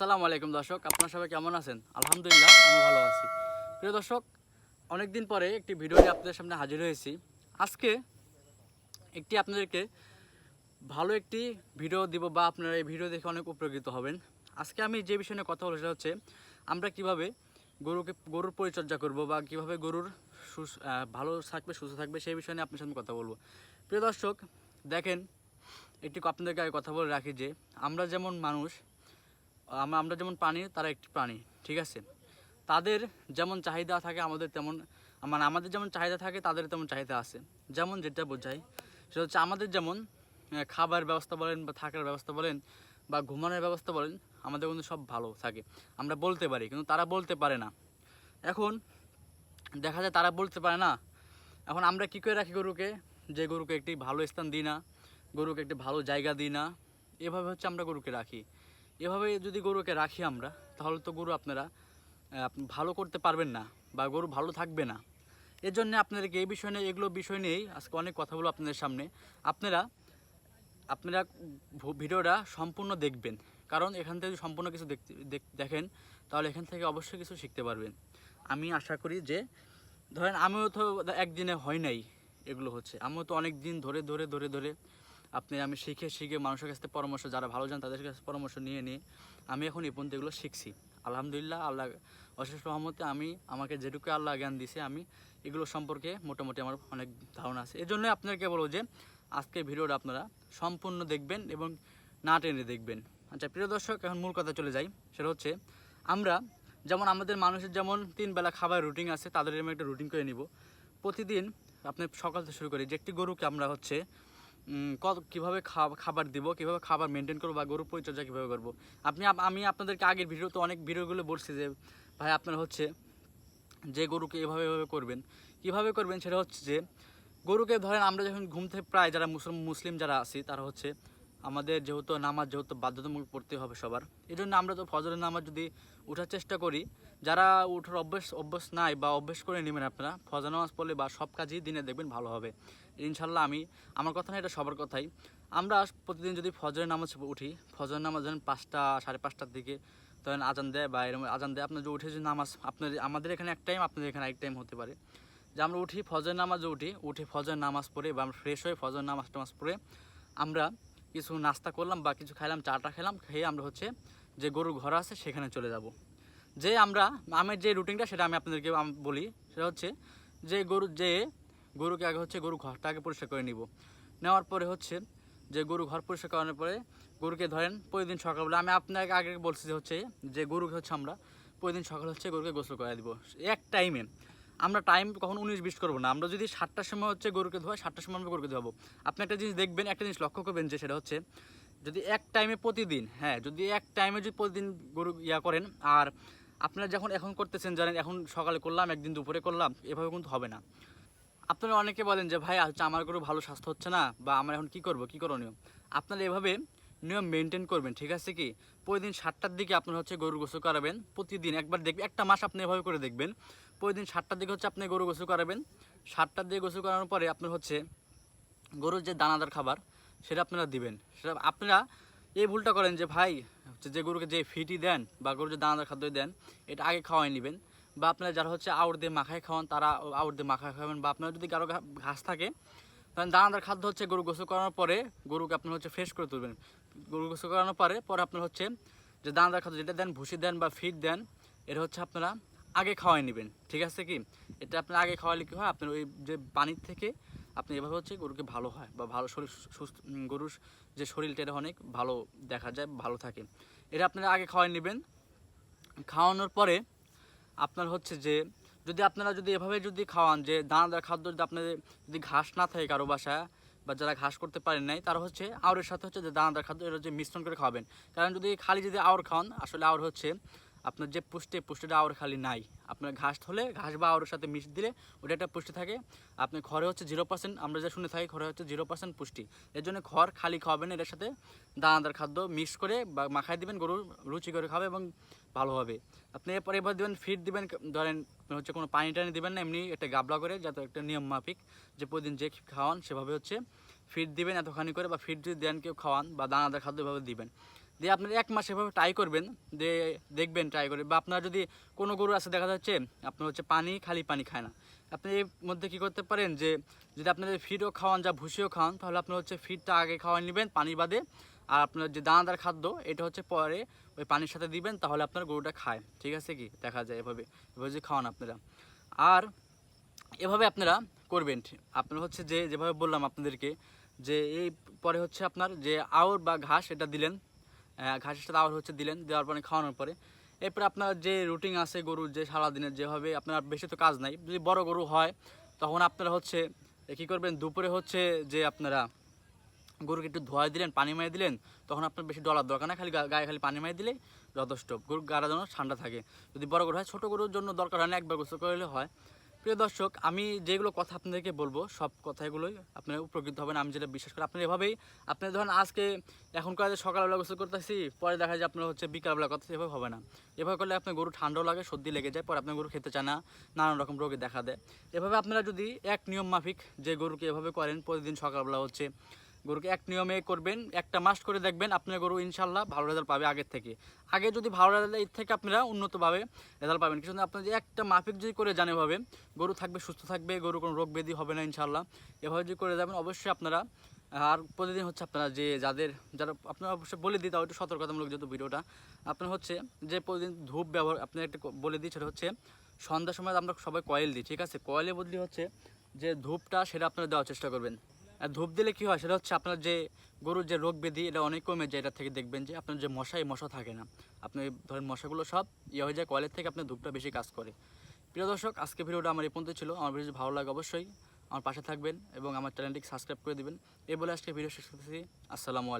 আসসালামু আলাইকুম দর্শক, আপনারা সবাই কেমন আছেন? আলহামদুলিল্লাহ, আমি ভালো আছি। প্রিয় দর্শক, অনেকদিন পরে একটি ভিডিও নিয়ে আপনাদের সামনে হাজির হয়েছি। আজকে একটি আপনাদেরকে ভালো একটি ভিডিও দিব বা আপনারা এই ভিডিও দেখে অনেক উপকৃত হবেন। আজকে আমি যে বিষয় নিয়ে কথা বলব সেটা হচ্ছে, আমরা কীভাবে গরুকে, গরুর পরিচর্যা করব বা কীভাবে গরুর ভালো থাকবে, সুস্থ থাকবে সেই বিষয় নিয়ে আপনার সাথে কথা বলব। প্রিয় দর্শক, দেখেন, একটি আপনাদেরকে আগে কথা বলে রাখি যে, আমরা যেমন মানুষ আমরা যেমন প্রাণী, তারা একটি প্রাণী, ঠিক আছে? তাদের যেমন চাহিদা থাকে, আমাদের তেমন মানে আমাদের যেমন চাহিদা থাকে, তাদের তেমন চাহিদা আছে। যেমন যেটা বোঝায় সেটা হচ্ছে আমাদের যেমন খাবার ব্যবস্থা বলেন বা থাকার ব্যবস্থা বলেন বা ঘুমানোর ব্যবস্থা বলেন, আমাদের কিন্তু সব ভালো থাকে। আমরা বলতে পারি, কিন্তু তারা বলতে পারে না। এখন দেখা যায় তারা বলতে পারে না, এখন আমরা কী করে রাখি গরুকে? যে গরুকে একটি ভালো স্থান দিই না, গরুকে একটি ভালো জায়গা দিই না, এভাবে হচ্ছে আমরা গরুকে রাখি। এভাবে যদি গরুকে রাখি আমরা, তাহলে তো গরু আপনারা ভালো করতে পারবেন না বা গরু ভালো থাকবে না। এর জন্য আপনাদেরকে এই বিষয় নিয়ে, এগুলো বিষয় নিয়েই আজকে অনেক কথা বলব আপনাদের সামনে। আপনারা আপনারা ভিডিওটা সম্পূর্ণ দেখবেন। কারণ এখান থেকে সম্পূর্ণ কিছু দেখেন, তাহলে এখান থেকে অবশ্যই কিছু শিখতে পারবেন। আমি আশা করি যে, ধরেন আমিও তো একদিনে হয় নাই এগুলো হচ্ছে। আমিও তো অনেক দিন ধরে ধরে ধরে ধরে আপনি আমি শিখে শিখে মানুষের কাছ থেকে পরামর্শ, যারা ভালো জান তাদের কাছে পরামর্শ নিয়ে নিয়ে আমি এখন এই পর্যন্ত এগুলো শিখছি। আলহামদুলিল্লাহ, আল্লাহ অশেষ রহমতে আমি আমাকে যেটুকু আল্লাহ জ্ঞান দিছে, আমি এগুলো সম্পর্কে মোটামুটি আমার অনেক ধারণা আছে। এই জন্য আপনাদেরকে বলব যে, আজকে ভিডিওটা আপনারা সম্পূর্ণ দেখবেন এবং না টেনে দেখবেন। আচ্ছা প্রিয় দর্শক, এখন মূল কথা চলে যাই। সেটা হচ্ছে, আমরা যেমন আমাদের মানুষের যেমন তিন বেলা খাবার রুটিন আছে, তাদের আমি একটা রুটিন করে নিব। প্রতিদিন আপনি সকাল থেকে শুরু করি, যে একটি গরুকে আমরা হচ্ছে কত, কীভাবে খাবার দিব, কীভাবে খাবার মেনটেন করব বা গরুর পরিচর্যা কীভাবে করব? আপনি আমি আপনাদেরকে আগের ভিডিওতে অনেক ভিডিওগুলো বলছি যে, ভাই আপনারা হচ্ছে যে গরুকে এভাবে এভাবে করবেন, কীভাবে করবেন সেটা হচ্ছে যে, গরুকে ধরেন আমরা যখন ঘুম থেকে প্রায় যারা মুসলিম মুসলিম যারা আছি, তারা হচ্ছে আমাদের যেহেতু নামাজ যেহেতু বাধ্যতামূলক পড়তে হবে সবার এই জন্য আমরা তো ফজরের নামাজ যদি উঠার চেষ্টা করি, যারা উঠার অভ্যাস অভ্যাস নাই বা অভ্যেস করে নেবেন আপনারা ফজর নামাজ পড়লে বা সব কাজই দিনে দেখবেন ভালো হবে। ইনশাল্লাহ আমি, আমার কথা না, এটা সবার কথাই। আমরা প্রতিদিন যদি ফজরের নামাজ উঠি, ফজরের নামাজ ধরেন পাঁচটা, সাড়ে পাঁচটার দিকে তখন আজান দেয় বা এরকম আজান দেয়, আপনার যে উঠে যে নামাজ আপনার আমাদের এখানে এক টাইম আপনাদের এখানে এক টাইম হতে পারে। যে আমরা উঠি ফজর নামাজে উঠি, উঠে ফজর নামাজ পড়ে বা আমরা ফ্রেশ হয়ে ফজর নামাজ টামাজ পড়ে, আমরা কিছু নাস্তা করলাম বা কিছু খাইলাম, চাটা খেলাম, খেয়ে আমরা হচ্ছে যে গরুর ঘর আছে সেখানে চলে যাব। যে আমরা আমার যে রুটিনটা সেটা আমি আপনাদেরকে বলি, সেটা হচ্ছে যে গরু, যে গরুকে আগে হচ্ছে গরু ঘরটা আগে পরিষ্কার করে নিব। নেওয়ার পরে হচ্ছে যে গরু ঘর পরিষ্কার করানোর পরে গরুকে ধরেন প্রতিদিন সকালবেলা আমি আপনাকে আগে বলছি যে হচ্ছে যে গরুকে হচ্ছে আমরা প্রতিদিন সকাল হচ্ছে গরুকে গোসল করে দিব। এক টাইমে আমরা টাইম কখন উনিশ বিশ করব না। আমরা যদি সাতটার সময় হচ্ছে গরুকে ধোয়া সাতটার সময় আমরা গরুকে ধোয়াবো। আপনি একটা জিনিস দেখবেন, একটা জিনিস লক্ষ্য করবেন যে সেটা হচ্ছে, যদি এক টাইমে প্রতিদিন হ্যাঁ যদি এক টাইমে যদি প্রতিদিন গরু ইয়া করেন, আর আপনারা যখন এখন করতেছেন, জানেন, এখন সকালে করলাম, একদিন দুপুরে করলাম, এভাবে কিন্তু হবে না। আপনারা অনেকে বলেন যে, ভাই হচ্ছে আমার গরু ভালো স্বাস্থ্য হচ্ছে না, বা আমরা এখন কি করব, কি করণীয়? আপনারা এভাবে নিয়ম মেনটেন করবেন, ঠিক আছে কি? প্রতিদিন সাতটার দিকে আপনারা হচ্ছে গরু গোসল করাবেন প্রতিদিন একবার দেখবেন, একটা মাস আপনি এভাবে করে দেখবেন, প্রতিদিন সাতটার দিকে হচ্ছে আপনি গরু গোসল করাবেন সাতটার দিকে গোসল করানোর পরে আপনার হচ্ছে গরুর যে দানাদার খাবার, সেটা আপনারা দিবেন। সেটা আপনারা এই ভুলটা করেন যে, ভাই যে গরুকে যে ফিটি দেন বা গরুর যে দানাদার খাদ্য দেন, এটা আগে খাওয়াই নেবেন। বা আপনারা যারা হচ্ছে আউট দিয়ে মাখায় খাওয়ান, তারা আউট দিয়ে মাখায় খাওয়াবেন বা আপনার যদি কারও ঘাস থাকে, তাহলে দানাদার খাদ্য হচ্ছে গরু গোসল করানোর পরে গরুকে আপনার হচ্ছে ফ্রেশ করে তুলবেন। গরু গোসল করানোর পরে পরে আপনার হচ্ছে যে দানাদার খাদ্য যেটা দেন ভুসি দেন বা ফিট দেন এটা হচ্ছে আপনারা আগে খাওয়াই নেবেন, ঠিক আছে কি? এটা আপনার আগে খাওয়ালে কি হয়? আপনার ওই যে পানির থেকে আপনি এভাবে হচ্ছে গরুকে ভালো হয় বা ভালো শরীর সুস্থ গরুর যে শরীরটা, এটা অনেক ভালো দেখা যায়, ভালো থাকে। এটা আপনারা আগে খাওয়াই নেবেন। খাওয়ানোর পরে আপনার হচ্ছে যে যদি আপনারা যদি এভাবে যদি খাওয়ান যে দানাদার খাদ্য যদি আপনাদের যদি ঘাস না থাকে কারও বাসায় বা যারা ঘাস করতে পারেন নাই, তারা হচ্ছে আউরের সাথে হচ্ছে যে দানাদার খাদ্য এটা হচ্ছে মিশ্রণ করে খাওয়াবেন। কারণ যদি খালি যদি আউর খাওয়ান আসলে আউর হচ্ছে আপনার যে পুষ্টি, পুষ্টিটা আউর খালি নাই। আপনার ঘাস হলে ঘাস বা আউরের সাথে মিশ দিলে ওটা একটা পুষ্টি থাকে। আপনি ঘরে হচ্ছে জিরো পার্সেন্ট আমরা যা শুনে থাকি ঘরে হচ্ছে জিরো পার্সেন্ট পুষ্টি। এর জন্য ঘর খালি খাওয়াবেন এটার সাথে দানাদার খাদ্য মিক্স করে বা মাখায় দিবেন গরু রুচি করে খাবে এবং ভালো হবে। আপনি এরপর এবার দেবেন ফিট দিবেন, ধরেন হচ্ছে কোনো পানি টানি দিবেন না, এমনি একটা গাবলা করে, যাতে একটা নিয়ম মাফিক যে প্রতিদিন যে খাওয়ান, সেভাবে হচ্ছে ফিট দিবেন এতখানি করে, বা ফিট যদি দেন কেউ খাওয়ান, বা দানাদার খাদ্য এভাবে দিবেন। দিয়ে আপনারা এক মাস এভাবে ট্রাই করবেন যে দেখবেন ট্রাই করে। বা আপনার যদি কোনো গরু আছে, দেখা যাচ্ছে আপনার হচ্ছে পানি, খালি পানি খায় না। আপনি এর মধ্যে কি করতে পারেন যে, যদি আপনাদের ফিডও খাওয়ান, যা ভুসিও খাওয়ান, তাহলে আপনার হচ্ছে ফিডটা আগে খাওয়াই নেবেন, পানি বাদে আর আপনার যে দানাদার খাদ্য, এটা হচ্ছে পরে ওই পানির সাথে দিবেন, তাহলে আপনার গরুটা খায়। ঠিক আছে কি? দেখা যায় এভাবে এভাবে যে খাওয়ান আপনারা। আর এভাবে আপনারা করবেন আপনার হচ্ছে যে, যেভাবে বললাম আপনাদেরকে, যে এই পরে হচ্ছে আপনার যে আউর বা ঘাস, এটা দিলেন ঘাসের সাথে আউর হচ্ছে দিলেন, দেওয়ার পরে খাওয়ানোর পরে। এরপরে আপনার যে রুটিন আছে গরুর, যে সারাদিনের যেভাবে আপনার বেশি তো কাজ নাই, যদি বড় গরু হয়, তখন আপনারা হচ্ছে কী করবেন, দুপুরে হচ্ছে যে আপনারা গরুকে একটু ধোয়া দিলেন, পানি মারিয়ে দিলেন, তখন আপনার বেশি ডলার দরকার না, খালি গায়ে খালি পানি মারিয়ে দিলে যথেষ্ট। গরুর গাড়া যেন ঠান্ডা থাকে। যদি বড় গরু হয়, ছোটো গরুর জন্য দরকার হয় না, একবার গোসল করলে হয়। প্রিয় দর্শক, আমি যেগুলো কথা আপনাদেরকে বলব, সব কথাগুলোই আপনারা উপকৃত হবেন। আমি যেটা বিশ্বাস করি, আপনারা এভাবেই আপনারা ধরেন আজকে এখন কাজে সকালবেলা গোসল করতেছি, পরে দেখা যায় আপনার হচ্ছে বিকালবেলা কথা এভাবে হবে না। এভাবে করলে আপনার গরু ঠান্ডাও লাগে, সর্দি লেগে যায়, পরে আপনার গরু খেতে চায় না, নানান রকম রোগে দেখা দেয়। এভাবে আপনারা যদি এক নিয়ম মাফিক যে গরুকে এভাবে করেন, প্রতিদিন সকালবেলা হচ্ছে গরুকে এক নিয়মে করবেন, একটা মাস করে দেখবেন আপনার গরু ইনশাল্লাহ ভালো রেজাল্ট পাবে আগের থেকে। আগে যদি ভালো রেজাল্ট এর থেকে আপনারা উন্নতভাবে রেজাল্ট পাবেন। কিন্তু আপনার যে একটা মাফিক যদি করে যান ভাবে গরু থাকবে, সুস্থ থাকবে, গরু কোনো রোগ ব্যাধি হবে না ইনশাল্লাহ এভাবে যদি করে যাবেন, অবশ্যই আপনারা, আর প্রতিদিন হচ্ছে আপনারা যে যাদের, যারা আপনারা অবশ্যই বলে দিই, তাও একটু সতর্কতামূলক যেহেতু ভিডিওটা, আপনার হচ্ছে যে প্রতিদিন ধূপ ব্যবহার আপনার একটা বলে দিই, সেটা হচ্ছে সন্ধ্যার সময় আমরা সবাই কয়েল দিই, ঠিক আছে? কয়েলের বদলি হচ্ছে যে ধূপটা সেটা আপনারা দেওয়ার চেষ্টা করবেন। ধূপ দিলে কী হয়? সেটা হচ্ছে আপনার যে গরুর যে রোগ ব্যাধি, এটা অনেক কমে যায়। এটা থেকে দেখবেন যে আপনার যে মশাই, মশা থাকে না। আপনি ধরেন মশাগুলো সব ইয়ে হয়ে যায় কয়েলের থেকে আপনার ধূপটা বেশি কাজ করে। প্রিয় দর্শক, আজকে ভিডিওটা আমার এই পর্যন্ত ছিল। আমার ভিডিও ভালো লাগে অবশ্যই। আমার পাশে থাকবেন এবং আমার চ্যানেলটিকে সাবস্ক্রাইব করে দেবেন। এই বলে আজকে ভিডিও শেষ করতেছি। আসসালামু আলাইকুম।